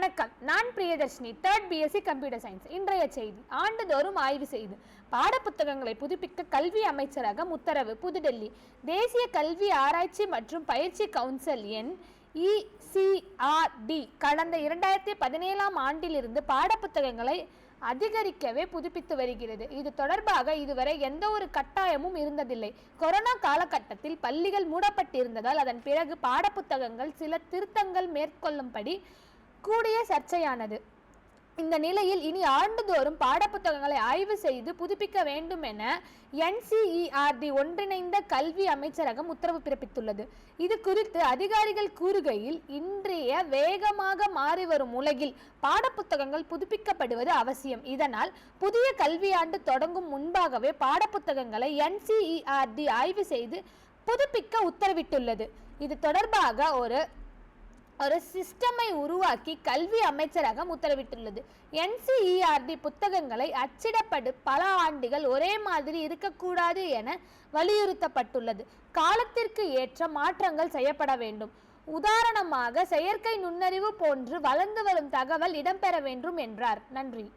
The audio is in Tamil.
வணக்கம். நான் Priyadharshini third BSc computer science இன்றைய செய்தி ஆண்டுதோறும் ஆய்வு செய்து பாடப்புத்தகங்களை புதுப்பிக்க கல்வி அமைச்சரகம் உத்தரவு புதுடெல்லி. தேசிய கல்வி ஆராய்ச்சி மற்றும் பயிற்சி கவுன்சில் எண் இசிஆர்டி கடந்த இரண்டாயிரத்தி பதினேழாம் ஆண்டிலிருந்து பாடப்புத்தகங்களை அதிகரிக்கவே புதுப்பித்து வருகிறது. இது தொடர்பாக இதுவரை எந்த ஒரு கட்டாயமும் இருந்ததில்லை. கொரோனா காலகட்டத்தில் பள்ளிகள் மூடப்பட்டிருந்ததால் அதன் பிறகு பாடப்புத்தகங்கள் சில திருத்தங்கள் மேற்கொள்ளும்படி கூடிய சர்ச்சையானது. இந்த நிலையில் இனி ஆண்டுதோறும் பாடப்புத்தகங்களை ஆய்வு செய்து புதுப்பிக்க வேண்டும் என என்சிஇஆர்டி ஒன்றிணைந்த கல்வி அமைச்சரகம் உத்தரவு பிறப்பித்துள்ளது. இது குறித்து அதிகாரிகள் கூறுகையில் இன்றைய வேகமாக மாறி வரும் உலகில் பாடப்புத்தகங்கள் புதுப்பிக்கப்படுவது அவசியம். இதனால் புதிய கல்வியாண்டு தொடங்கும் முன்பாகவே பாடப்புத்தகங்களை என்சிஇஆர்டி ஆய்வு செய்து புதுப்பிக்க உத்தரவிட்டுள்ளது. இது தொடர்பாக ஒரு ஒரு சிஸ்டமை உருவாக்கி கல்வி அமைச்சரகம் உத்தரவிட்டுள்ளது. என்சிஇஆர்டி புத்தகங்களை அச்சிடப்படு பல ஆண்டுகள் ஒரே மாதிரி இருக்கக்கூடாது என வலியுறுத்தப்பட்டுள்ளது. காலத்திற்கு ஏற்ற மாற்றங்கள் செய்யப்பட வேண்டும். உதாரணமாக செயற்கை நுண்ணறிவு போன்று வளர்ந்து வரும் தகவல் இடம்பெற வேண்டும் என்றார். நன்றி.